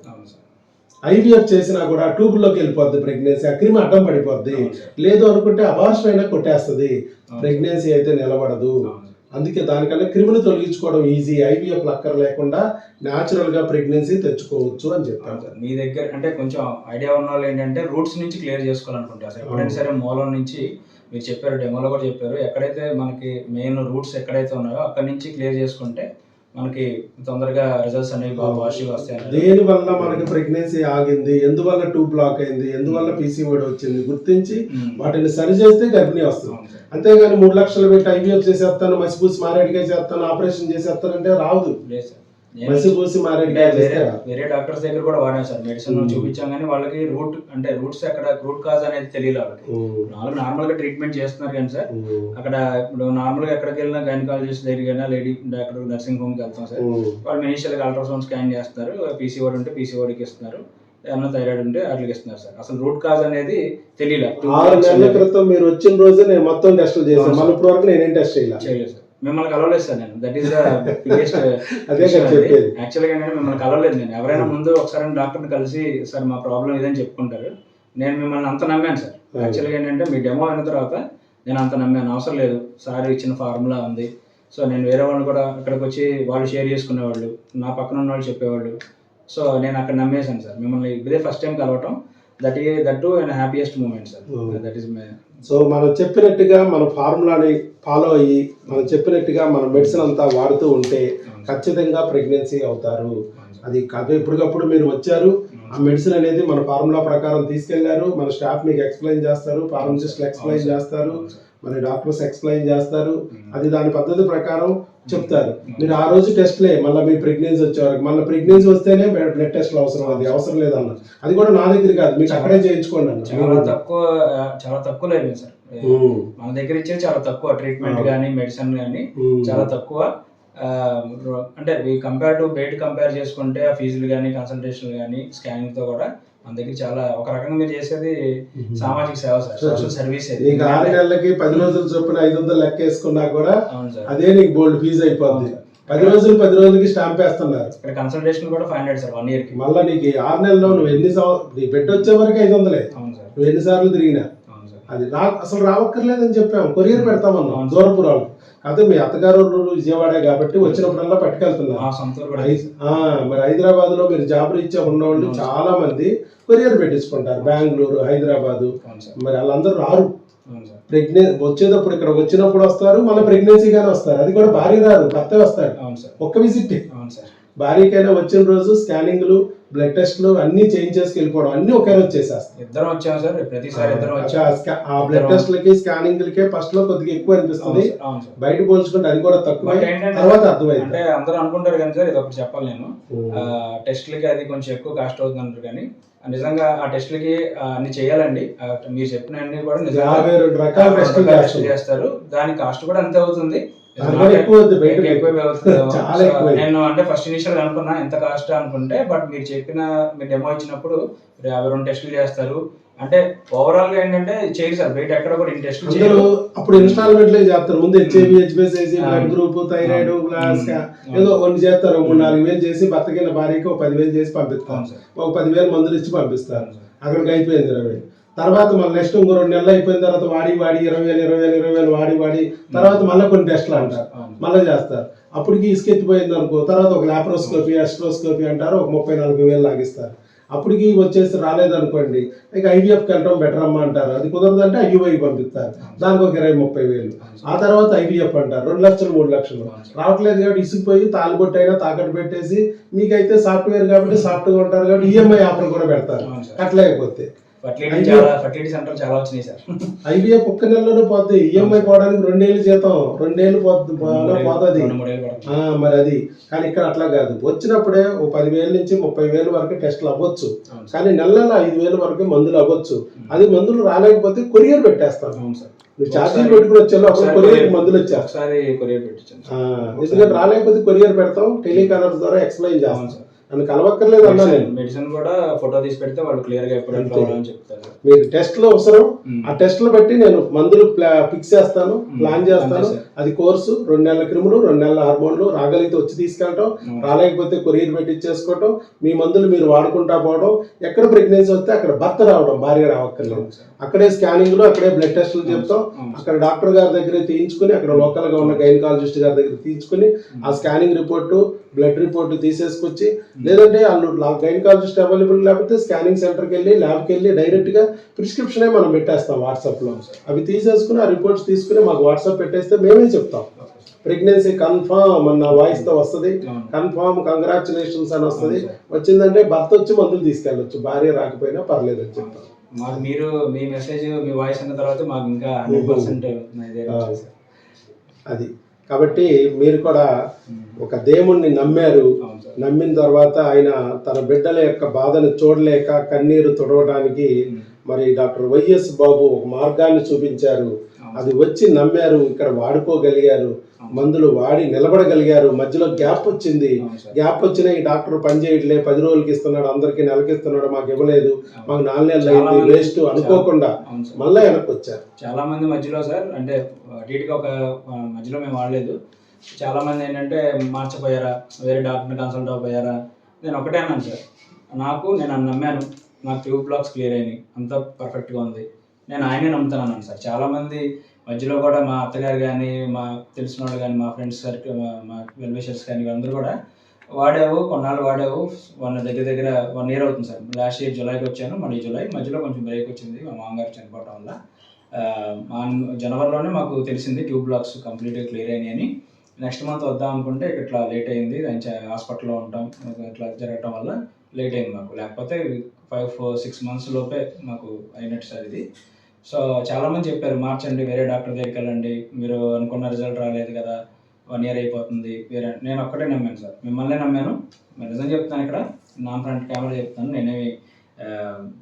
ఐవీఎఫ్ చేసినా కూడా ట్యూబ్లోకి వెళ్ళిపోద్ది ప్రెగ్నెన్సీ ఆ క్రిమి అడ్డం పడిపోద్ది. లేదు అనుకుంటే అబార్షన్ అయినా కొట్టేస్తుంది. ప్రెగ్నెన్సీ అయితే నిలబడదు. అందుకే దానికన్నా క్రిమిని తొలగించుకోవడం ఈజీ ఐవీఎఫ్ అక్కర లేకుండా న్యాచురల్గా ప్రెగ్నెన్సీ తెచ్చుకోవచ్చు అని చెప్పాను సార్. మీ దగ్గర అంటే కొంచెం ఐడియా ఉన్న వాళ్ళు ఏంటంటే రూట్స్ నుంచి క్లియర్ చేసుకోవాలనుకుంటారు సార్. ఎప్పుడైనా సరే మూలం నుంచి మీరు చెప్పారు డెమోలో కూడా చెప్పారు. ఎక్కడైతే మనకి మెయిన్ రూట్స్ ఎక్కడైతే ఉన్నాయో అక్కడ నుంచి క్లియర్ చేసుకుంటే మనకి తొందరగా రిజల్ట్స్ అనేవి బాగా పాజిటివ్ వస్తాయి. దేని వల్ల మనకి ప్రెగ్నెన్సీ ఆగింది? ఎందువల్ల ట్యూబ్ బ్లాక్ అయింది? ఎందువల్ల పీసీఓడి వచ్చింది? గుర్తించి ఉమ్. వాటిని సరి చేస్తే గర్భిణీ వస్తుంది. అంతేగాని మూడు లక్షలు పెట్టి ఐవీఎఫ్ చేసేస్తాను మసిపూసి మారేడుకాయ చేస్తాను ఆపరేషన్ చేసేస్తానంటే రాదు లేదు సార్. మసిపూసి వేరే డాక్టర్స్ దగ్గర కూడా వాడాను సార్. మెడిసిన్ ఉమ్. చూపించాం కానీ వాళ్ళకి రూట్ అంటే రూట్స్ ఎక్కడ రూట్ కాజ్ అనేది తెలియదు వాళ్ళకి. ఉమ్, నార్మల్ నార్మల్గా ట్రీట్మెంట్ చేస్తున్నారు కానీ సార్. ఉమ్, అక్కడ ఇప్పుడు నార్మల్గా ఎక్కడికి వెళ్ళినా గైనకాలజిస్ట్ దగ్గరికి లేడీ డాక్టర్ నర్సింగ్ హోమ్కి వెళ్తాం సార్. వాళ్ళు ఇనిషియల్గా అల్ట్రాసౌండ్ స్కాన్ చేస్తారు. పీసీఓడి ఉంటే పీసీఓడికి ఇస్తున్నారు ఏమన్నా థైరాయిడ్ ఉంటే వాటికి ఇస్తున్నారు సార్. అసలు రూట్ కాజ్ అనేది తెలియదు ఆరు నెలల క్రితం మీరు వచ్చిన రోజే నేను మొత్తం టెస్టులు చేశాను మళ్ళీ ఇప్పుడు వరకు నేనేం టెస్ట్ చేయాలి. చేయలేదు సార్. మిమ్మల్ని కలవలేదు సార్ నేను. దట్ ఈస్ ద బిగ్గెస్ట్ అదే కదా చెప్పేది. యాక్చువల్గా ఏంటంటే మిమ్మల్ని కలవలేదు నేను. ఎవరైనా ముందు ఒకసారి డాక్టర్ని కలిసి సార్ మా ప్రాబ్లం ఇదని చెప్పుకుంటారు. నేను మిమ్మల్ని అంత నమ్మాను సార్. యాక్చువల్గా ఏంటంటే మీ డెమో అయిన తర్వాత నేను అంత నమ్మాను. అవసరం లేదు. సార్ ఇచ్చిన ఫార్ములా ఉంది. సో నేను వేరే వాళ్ళు కూడా అక్కడికి వచ్చి వాళ్ళు షేర్ చేసుకునేవాళ్ళు. నా పక్కన ఉన్న వాళ్ళు చెప్పేవాళ్ళు. సో నేను అక్కడ నమ్మేశాను సార్. మిమ్మల్ని ఇదే ఫస్ట్ టైం కలవటం. దట్ ఈ that to and happiest moment sir. That is my so మనం చెప్పినట్టుగా మన ఫార్ములాని ఫాలో అయ్యి మనం చెప్పినట్టుగా మన మెడిసిన్ అంతా వాడుతూ ఉంటే ఖచ్చితంగా ప్రెగ్నెన్సీ అవుతారు. అది కాదు ఎప్పటికప్పుడు మీరు వచ్చారు ఆ మెడిసిన్ అనేది మన ఫార్ములా ప్రకారం తీసుకెళ్ళారు మన స్టాఫ్ మీకు ఎక్స్ప్లెయిన్ చేస్తారు ఫార్మసిస్ట్లు ఎక్స్ప్లెయిన్ చేస్తారు మరి డాక్టర్స్ ఎక్స్ప్లెయిన్ చేస్తారు. అది దాని పద్ధతి ప్రకారం చెప్తారు. మీరు ఆ రోజు టెస్ట్లే మళ్ళీ మీ ప్రెగ్నెన్సీ వచ్చేవారు మళ్ళీ ప్రెగ్నెన్సీ వస్తేనే బ్లడ్ టెస్ట్లు అవసరం అది అవసరం లేదన్న. అది కూడా నా దగ్గర కాదు మీకు అక్కడే చేయించుకోండి చాలా అన్న తక్కువ చాలా తక్కువ లేదు సార్. మన దగ్గర ఇచ్చేది చాలా తక్కువ ట్రీట్మెంట్. కానీ మెడిసిన్ కానీ. చాలా తక్కువ. అంటే కంపేర్ టు బయట కంపేర్ చేసుకుంటే ఆ ఫీజులు కానీ కన్సల్టేషన్ కానీ స్కానింగ్తో కూడా మన దగ్గర చాలా ఒక రకంగా మీరు చేసేది సామాజిక సేవ సార్ సోషల్ సర్వీస్ ఇది నీకు ఆరు నెలలకి పది రోజులు చొప్పున ఐదు వందలు లెక్క వేసుకున్నా కూడా అవును సార్. అదే నీకు బోల్డ్ ఫీజు అయిపోద్ది. పది రోజులు పది రోజులకి స్టాంప్ వేస్తున్నారు. ఇక్కడ కన్సల్టేషన్ కూడా ఫైవ్ హండ్రెడ్ సార్ వన్ ఇయర్కి. మళ్ళీ నీకు ఆరు నెలల్లో నువ్వు ఎన్ని సంవ- నీ బిడ్డ వచ్చే వరకు ఐదు వందలే. అవును సార్. నువ్వు ఎన్నిసార్లు తిరిగినా. అది రా అసలు రావక్కర్లేదని చెప్పాము. కొరియర్ పెడతామన్నాం అవును. దూరపురాలు. అదే మీ అత్తగారు విజయవాడే కాబట్టి వచ్చినప్పుడల్లా పట్టుకెళ్తున్నారు. మరి హైదరాబాద్లో మీరు జాబ్ రీత్యా ఉన్నవాళ్ళు అవును. చాలా మంది కొరియర్ పెట్టించుకుంటారు. బెంగళూరు హైదరాబాదు. మరి వాళ్ళందరూ రారు. ప్రెగ్నెన్సీ వచ్చేటప్పుడు ఇక్కడ వచ్చినప్పుడు వస్తారు మళ్ళీ ప్రెగ్నెన్సీగానే వస్తారు. అది కూడా భార్య రాదు భర్త సార్. ఒక్క విజిట్. భార్యకైనా వచ్చిన రోజు స్కానింగ్లు బ్లడ్ టెస్ట్లు అన్ని చేంజ్ చేసుకు వెళ్ళిపోవడం అన్ని ఒకే రోజు చేసేస్తాం ఇద్దరం వచ్చాము సార్? ప్రతిసారి ఇద్దరం వచ్చాము? ఆ బ్లడ్ టెస్ట్లకి స్కానింగ్లకే ఫస్ట్లో కొద్దిగా ఎక్కువ అనిపిస్తుంది. బయట పోల్చుకుంటే అది కూడా తక్కువే. తర్వాత అర్థమైంది. అంటే అందరూ అనుకుంటారు కానీ సార్ ఇది ఒకటి చెప్పాలి నేను. టెస్ట్లకి అది కొంచెం ఎక్కువ కాస్ట్ అవుతుంది అంటారు కానీ నిజంగా ఆ టెస్ట్లకి అన్ని చేయాలండి. మీరు చెప్పిన అన్ని కూడా యాభై రెండు రకాల టెస్టులు చేస్తారు. దాని కాస్ట్ కూడా అంతే అవుతుంది. నేను అంటే ఫస్ట్ ఇనిషియల్ అనుకున్నా ఎంత కాస్ట్ అనుకుంటే బట్ మీరు చెప్పిన మీరు డెమో ఇచ్చినప్పుడు యాభై రెండు టెస్టులు చేస్తారు. అంటే ఓవరాల్గా ఏంటంటే చేయరు సార్ బయట ఎక్కడ కూడా చేయరు. అప్పుడు ఇన్స్టాల్మెంట్లో చేస్తారు. ముందు హెచ్ఐవి హెచ్బిఎస్ఐసి. బ్లడ్ గ్రూప్ థైరాయిడ్ ఆ. ఏదో కొన్ని చేస్తారు. మూడు నాలుగు వేలు చేసి భర్తకిన భార్యకి ఒక పదివేలు చేసి సార్. ఒక పదివేలు మందులు ఇచ్చి పంపిస్తారు. అక్కడికి అయిపోయింది ఇరవై. తర్వాత మళ్ళీ నెక్స్ట్ ఇంకో రెండు నెలలు అయిపోయిన తర్వాత వాడి వాడి ఇరవై వేలు ఇరవై వేలు ఇరవై వేలు వాడి వాడి. తర్వాత మళ్ళీ కొన్ని టెస్ట్లు అంటారు. మళ్ళీ చేస్తారు. అప్పటికి ఇసుకెత్తిపోయింది అనుకో తర్వాత ఒక లాప్రోస్కోపీ అస్ట్రోస్కోపీ అంటారు ఒక ముప్పై నలభై వేలు లాగిస్తారు. అప్పటికి వచ్చేసి రాలేదనుకోండి ఇక ఐవీఎఫ్కి వెళ్ళడం బెటర్ అమ్మా అంటారు. అది కుదరదంటే ఐయుఐకి పంపిస్తారు. దానికి ఒక ఇరవై ముప్పై వేలు. ఆ తర్వాత ఐవీఎఫ్ అంటారు. రెండు లక్షలు మూడు లక్షలు. రావట్లేదు కాబట్టి ఇసుకుపోయి తాలిబొట్టైనా తాకట్టు పెట్టేసి మీకైతే సాఫ్ట్వేర్ కాబట్టి సాఫ్ట్గా ఉంటారు కాబట్టి ఈఎంఐ ఆఫర్ కూడా పెడతారు. సార్. ఫర్టిలిటీ చాలా ఫర్టిలిటీ సెంటర్ చాలా వచ్చినాయి సార్. ఐవీఎఫ్ ఒక్క నెలలోనే పోద్ది. ఈఎంఐ పోవడానికి రెండేళ్ళు జీతం. రెండేళ్ళు పోతుంది. మరి అది. కానీ ఇక్కడ అట్లా కాదు. వచ్చినప్పుడే ఓ పదివేల నుంచి ముప్పై వేల వరకు టెస్ట్లు అవ్వచ్చు. కానీ నెల నెల ఐదు వేల వరకు మందులు అవ్వచ్చు. అది మందులు రాలేకపోతే కొరియర్ పెట్టేస్తాం అవును సార్. మీరు ఛార్జీలు పెట్టుకుని వచ్చారు అప్పుడు ఒకసారి కొరియర్ మందులు వచ్చారు ఒకసారి కొరియర్ పెట్టించాను ఎందుకంటే రాలేకపోతే కొరియర్ పెడతాం. టెలికాలర్స్ ద్వారా ఎక్స్ప్లెయిన్ చేస్తాం. సార్. నన్ను కలవక్కర్లేదు అన్నా నేను మెడిసిన్ కూడా ఫోటో తీసి పెడితే వాళ్ళు క్లియర్గా ఎప్పుడు అంతే. అవ్వాలని చెప్తారు మీకు టెస్ట్లు అవసరం ఉమ్. ఆ టెస్ట్లు బట్టి నేను మందులు ఫిక్స్ చేస్తాను ప్లాన్ చేస్తాను అంతే సార్. అది కోర్సు రెండు నెలల క్రిములు రెండు నెలల హార్మోన్లు రాగలిగితే వచ్చి తీసుకెళ్ళటం అవును. రాలేకపోతే కొరియర్ పెట్టించేసుకోవటం మీ మందులు మీరు వాడుకుంటా పోవడం ఎక్కడ ప్రెగ్నెన్సీ వస్తే అక్కడ భర్త రావడం భార్య రావక్కర్లేదు అవును సార్. అక్కడే స్కానింగ్లు అక్కడే బ్లడ్ టెస్టులు చెప్తాం. అక్కడ డాక్టర్ గారి దగ్గర తీయించుకుని అక్కడ లోకల్గా ఉన్న గైనకాలజిస్ట్ గారి దగ్గర తీయించుకుని ఆ స్కానింగ్ రిపోర్టు బ్లడ్ రిపోర్ట్ తీసేసుకొచ్చి లేదంటే వాళ్ళు గైనకాలజిస్ట్ అవైలబుల్ లేకపోతే స్కానింగ్ సెంటర్కి వెళ్ళి ల్యాబ్కి వెళ్ళి డైరెక్ట్గా ప్రిస్క్రిప్షనే మనం పెట్టేస్తాం వాట్సాప్లో అవి తీసేసుకుని ఆ రిపోర్ట్స్ తీసుకుని మాకు వాట్సాప్ పెట్టేస్తే మేమే చెప్తాం. ప్రెగ్నెన్సీ కన్ఫర్మ్ అన్న వాయిస్తో వస్తుంది అవును. కన్ఫర్మ్ కంగ్రాచులేషన్స్ అని వస్తుంది. వచ్చిందంటే భర్త వచ్చి మందులు తీసుకెళ్ళొచ్చు భార్య రాకపోయినా పర్లేదు అని చెప్తాం మాకు మీరు మీ మెసేజ్ మీ వాయిస్ అన్న తర్వాత మాకు ఇంకా హండ్రెడ్ పర్సెంట్ అది. కాబట్టి మీరు కూడా ఒక దేవుణ్ణి నమ్మారు. నమ్మిన తర్వాత ఆయన తన బిడ్డల యొక్క బాధను చూడలేక కన్నీరు తుడవడానికి ఉమ్. మరి డాక్టర్ వైఎస్ బాబు ఒక మార్గాన్ని చూపించారు. అది వచ్చి నమ్మారు ఇక్కడ వాడుకోగలిగారు. మందులు వాడి నిలబడగలిగారు. మధ్యలో గ్యాప్ వచ్చింది. గ్యాప్ వచ్చిన ఈ డాక్టర్ పని చేయట్లే. పది రోజులకి ఇస్తున్నాడు అందరికి నెలకి ఇస్తున్నాడు మాకు ఇవ్వలేదు. మాకు నాలుగు నెలలు అయింది. వేస్ట్ అనుకోకుండా మళ్ళీ వెనక్కి వచ్చారు. చాలా మంది మధ్యలో సార్ అంటే డీట్గా ఒక మధ్యలో మేము వాడలేదు. చాలా మంది ఏంటంటే మార్చిపోయారా వేరే డాక్టర్ని కన్సల్ట్ అవ్వపోయారా నేను ఒకటే అన్నాను సార్. నాకు నేను నమ్మాను. నాకు ట్యూబ్ బ్లాక్స్ క్లియర్ అయినాయి. అంతా పర్ఫెక్ట్గా ఉంది. నేను ఆయనే నమ్ముతాను అన్నాను సార్. చాలా మంది మధ్యలో కూడా మా అత్తగారు కానీ మా తెలిసిన వాళ్ళు కానీ మా ఫ్రెండ్స్ సర్కిల్ మా- మా వెల్విషర్స్ కానీ వీళ్ళందరూ కూడా వాడావు కొన్నాళ్ళు వాడావు. వన్ దగ్గర దగ్గర వన్ ఇయర్ అవుతుంది సార్. లాస్ట్ ఇయర్ జూలైకి వచ్చాను. మళ్ళీ జూలై మధ్యలో కొంచెం బ్రేక్ వచ్చింది. మా మామగారు చనిపోవడం వల్ల. మా జనవరిలోనే మాకు తెలిసింది ట్యూబ్ బ్లాక్స్ కంప్లీట్గా క్లియర్ అయినాయి అని నెక్స్ట్ మంత్ వద్దాం అనుకుంటే ఇట్లా లేట్ అయింది. హాస్పిటల్లో ఉంటాం. ఇట్లా జరగటం వల్ల లేట్ అయింది మాకు. లేకపోతే ఫైవ్ ఫోర్ సిక్స్ మంత్స్ లోపే మాకు అయినట్టు సార్ ఇది. సో చాలామంది చెప్పారు మార్చండి వేరే డాక్టర్ దగ్గరికి వెళ్ళండి. మీరు అనుకున్న రిజల్ట్ రాలేదు కదా వన్ ఇయర్ అయిపోతుంది. వేరే నేను ఒక్కటే నమ్మాను సార్. మిమ్మల్ని నమ్మాను. మరి నిజం చెప్తాను ఇక్కడ నా ఫ్రంట్ కెమెరా చెప్తాను. నేనేమి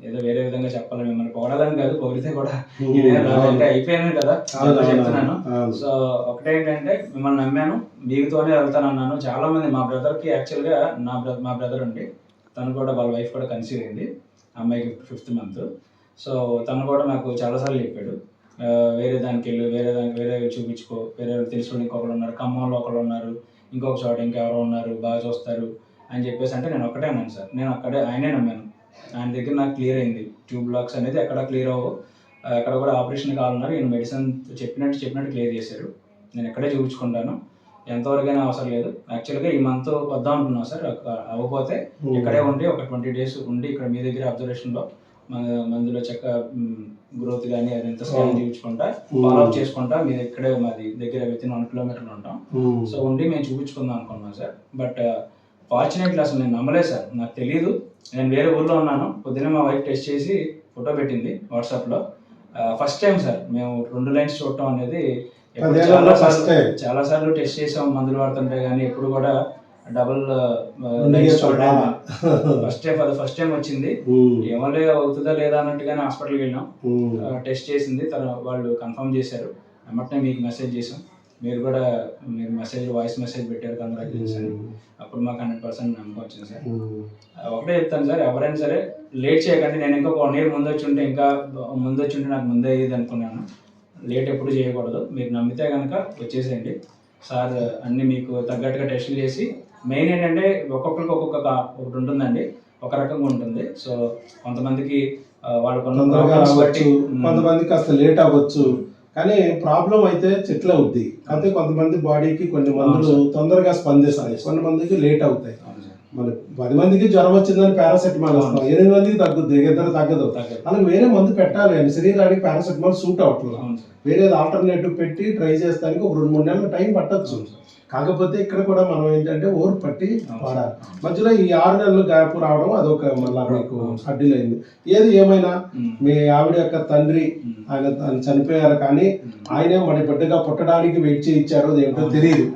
ఏదో వేరే విధంగా చెప్పాలి మిమ్మల్ని పొగడాలని కాదు పొగిడితే కూడా. అంటే అయిపోయింది కదా చెప్తున్నాను. సో ఒకటే ఏంటంటే మిమ్మల్ని నమ్మాను. మీతోనే వెళ్తాను అన్నాను చాలా మంది మా బ్రదర్కి యాక్చువల్గా నా బ్రదర్ మా బ్రదర్ అండి. తను కూడా వాళ్ళ వైఫ్ కూడా కన్సీవ్ అయింది. అమ్మాయికి ఫిఫ్త్ మంత్. సో తను కూడా నాకు చాలాసార్లు చెప్పాడు. వేరే దానికి వెళ్ళు వేరే దానికి వేరే చూపించుకో వేరే వాళ్ళు ఇంకొకరు ఉన్నారు ఖమ్మంలో ఒకరు ఉన్నారు ఇంకొక చోట ఇంకెవరో ఉన్నారు బాగా చూస్తారు అని చెప్పేసి అంటే నేను ఒక్కటే అన్నాను సార్. నేను అక్కడే ఆయనే నమ్మాను. ఆయన దగ్గర నాకు క్లియర్ అయింది. ట్యూబ్ బ్లాక్స్ అనేది ఎక్కడ క్లియర్ అవ్వవు. ఎక్కడ కూడా ఆపరేషన్ కావాలన్నారు ఈయన మెడిసిన్ చెప్పినట్టు చెప్పినట్టు క్లియర్ చేశారు. నేను ఎక్కడే చూపించుకుంటాను. ఎంతవరకైనా అవసరం లేదు. యాక్చువల్గా ఈ మంత్ వద్దాం అనుకున్నాం సార్. అవ్వకపోతే ఇక్కడే ఉండి ఒక ట్వంటీ డేస్ ఉండి ఇక్కడ మీ దగ్గర అబ్జర్వేషన్లో మందులో చెక్క గ్రోత్ కానీ అది ఎంత స్కాన్ చూపించుకుంటా ఫాలో అప్ చేసుకుంటా మీ ఇక్కడే మాది దగ్గర విత్ ఇన్ వన్ కిలోమీటర్లు ఉంటాం. సో ఉండి మేము చూపించుకుందాం అనుకున్నాం సార్. బట్ ఫార్చునేట్లీ అసలు నేను నమ్మలేదు సార్. నాకు తెలియదు నేను వేరే ఊర్లో ఉన్నాను. పొద్దున్న మా వైఫ్ టెస్ట్ చేసి ఫోటో పెట్టింది వాట్సాప్లో ఫస్ట్ టైం సార్. మేము రెండు లైన్స్ చూడటం అనేది చాలా సార్లు టెస్ట్ చేసాం మందులు వాడుతుంటే కానీ ఎప్పుడు కూడా డబుల్. ఫస్ట్ టైం అది ఫస్ట్ టైం వచ్చింది. ఏమోలే అవుతుందా లేదా అన్నట్టుగానే హాస్పిటల్కి వెళ్ళాం. టెస్ట్ చేసింది. తను వాళ్ళు కన్ఫర్మ్ చేశారు. వెంటనే మీకు మెసేజ్ చేసాం మీరు కూడా మీరు మెసేజ్ వాయిస్ మెసేజ్ పెట్టారు కంగ్రాచులేషన్ అని. అప్పుడు మాకు హండ్రెడ్ పర్సెంట్ నమ్మకం వచ్చింది సార్. ఒకటే చెప్తాను సార్ ఎవరైనా సరే లేట్ చేయకండి. నేను ఇంకా వన్ ఇయర్ ముందు వచ్చి ఉంటే ఇంకా ముందు వచ్చి ఉంటే నాకు ముందే అయ్యేది అనుకున్నాను. లేట్ ఎప్పుడు చేయకూడదు. మీరు నమ్మితే కనుక వచ్చేసేయండి. సార్ అన్ని మీకు తగ్గట్టుగా టెస్టులు చేసి మెయిన్ ఏంటంటే ఒక్కొక్కరికి ఒక్కొక్క ఒకటి ఉంటుందండి. ఒక రకంగా ఉంటుంది. సో కొంతమందికి రావచ్చు కొంతమందికి కాస్త లేట్ అవ్వచ్చు. కానీ ప్రాబ్లం అయితే చెట్లు అవుద్ది కాకపోతే కొంతమంది బాడీకి కొన్ని మందులు తొందరగా స్పందిస్తాయి. కొంతమందికి లేట్ అవుతాయి. మన పది మందికి జ్వరం వచ్చిందని పారాసెటమాల్ ఇస్తాం ఎనిమిది మందికి తగ్గుద్ది ఇద్దరు తగ్గదు. తగ్గదు. అలాగే వేరే మందు పెట్టాలి అని. శరీరానికి పారాసెటమాల్ సూట్ సార్. వేరే ఆల్టర్నేటివ్ పెట్టి ట్రై చేస్తానికి ఒక రెండు మూడు నెలలు టైం పట్టొచ్చు. కాకపోతే ఇక్కడ కూడా మనం ఏంటంటే ఓరు పట్టి వాడాలి. మధ్యలో ఈ ఆరు నెలలు గ్యాప్ రావడం అదొక మళ్ళా మీకు అడ్డిలైంది. ఏది ఏమైనా. మీ ఆవిడ యొక్క తండ్రి. ఆయన చనిపోయారు కానీ ఆయనే మన బిడ్డగా పుట్టడానికి వెయిట్ చేయించారో అది ఏంటో తెలియదు.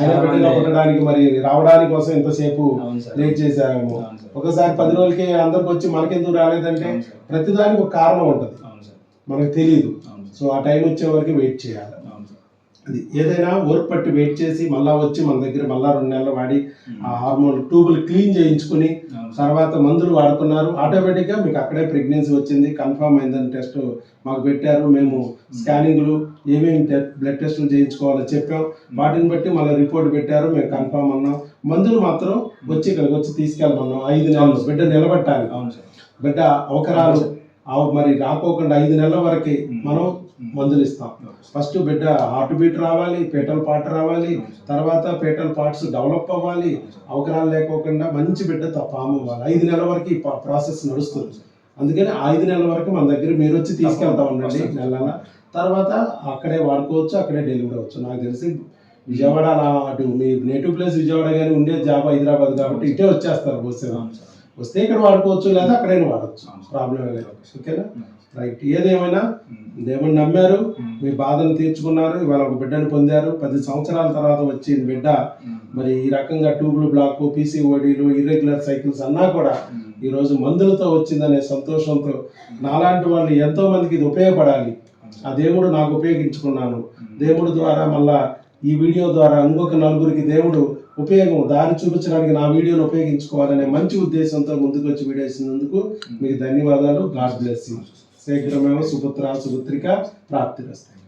ఆయన బిడ్డగా పుట్టడానికి మరి రావడానికి కోసం ఎంతసేపు. లేట్ చేశారేమో. ఒకసారి పది రోజులకి అందరికి వచ్చి మనకెందుకు రాలేదంటే. ప్రతిదానికి ఒక కారణం ఉంటుంది. మనకు తెలియదు. సో ఆ టైం వచ్చే వరకు వెయిట్ చేయాలి. అది ఏదైనా ఓర్పు పట్టి వెయిట్ చేసి మళ్ళా వచ్చి మన దగ్గర మళ్ళా రెండు నెలలు వాడి. ఆ హార్మోన్ ట్యూబులు క్లీన్ చేయించుకుని. తర్వాత మందులు వాడుకున్నారు. ఆటోమేటిక్గా మీకు అక్కడే ప్రెగ్నెన్సీ వచ్చింది. కన్ఫర్మ్ అయిందని టెస్ట్ మాకు పెట్టారు. మేము స్కానింగ్లు ఏమేమి బ్లడ్ టెస్టులు చేయించుకోవాలో చెప్పాం. వాటిని బట్టి మళ్ళీ రిపోర్ట్ పెట్టారు. మేము కన్ఫర్మ్ అన్నాం. మందులు మాత్రం వచ్చి ఇక్కడికి వచ్చి తీసుకెళ్ళమన్నాం. ఐదు నెలలు బిడ్డ నిలబెట్టాలి. బిడ్డ అవకరాలు అవ- మరి రాకోకుండా ఐదు నెలల వరకు మనం మందులు ఇస్తాం. ఫస్ట్ బిడ్డ హార్ట్ బీట్ రావాలి పేటల్ పార్ట్ రావాలి తర్వాత పేటల్ పార్ట్స్ డెవలప్ అవ్వాలి అవకరాలు లేకోకుండా మంచి బిడ్డ ఫామ్ అవ్వాలి ఐదు నెలల వరకు ఈ ప్రాసెస్ నడుస్తుంది. అందుకని ఐదు నెలల వరకు మన దగ్గర మీరు వచ్చి తీసుకెళ్తా ఉండండి నెల నెల. తర్వాత అక్కడే వాడుకోవచ్చు అక్కడే డెలివరీ అవ్వచ్చు. నాకు తెలిసి విజయవాడ అలా అటు మీ నేటివ్ ప్లేస్ విజయవాడ కానీ ఉండే జాబ్ హైదరాబాద్ కాబట్టి ఇటే వచ్చేస్తారు వస్తే. వస్తే ఇక్కడ వాడుకోవచ్చు లేదా అక్కడైనా వాడచ్చు. ప్రాబ్లం లేదు. ఓకేనా. రైట్ ఏదేమైనా ఉమ్. దేవుని నమ్మారు ఉమ్. మీ బాధను తీర్చుకున్నారు ఇవాళ ఒక బిడ్డను పొందారు. పది సంవత్సరాల తర్వాత వచ్చిన బిడ్డ. ఉమ్. మరి ఈ రకంగా ట్యూబ్లు బ్లాక్ పీసీఓడీలు ఇర్రెగ్యులర్ సైకిల్స్ అన్నా కూడా ఉమ్. ఈ రోజు మందులతో వచ్చిందనే సంతోషంతో నాలాంటి వాళ్ళు ఎంతో మందికి ఇది ఉపయోగపడాలి. ఆ దేవుడు నాకు ఉపయోగించుకున్నాను. దేవుడు ద్వారా మళ్ళా ఈ వీడియో ద్వారా ఇంకొక నలుగురికి దేవుడు ఉపయోగం దారి చూపించడానికి నా వీడియోను ఉపయోగించుకోవాలనే మంచి ఉద్దేశంతో ముందుకు వచ్చి వీడియో ఇచ్చినందుకు మీకు ధన్యవాదాలు. గాడ్ బ్లెస్ యూ శీఘ్రమేమో సుపుత్ర సుపుత్రిక ప్రాప్తిరస్తాయి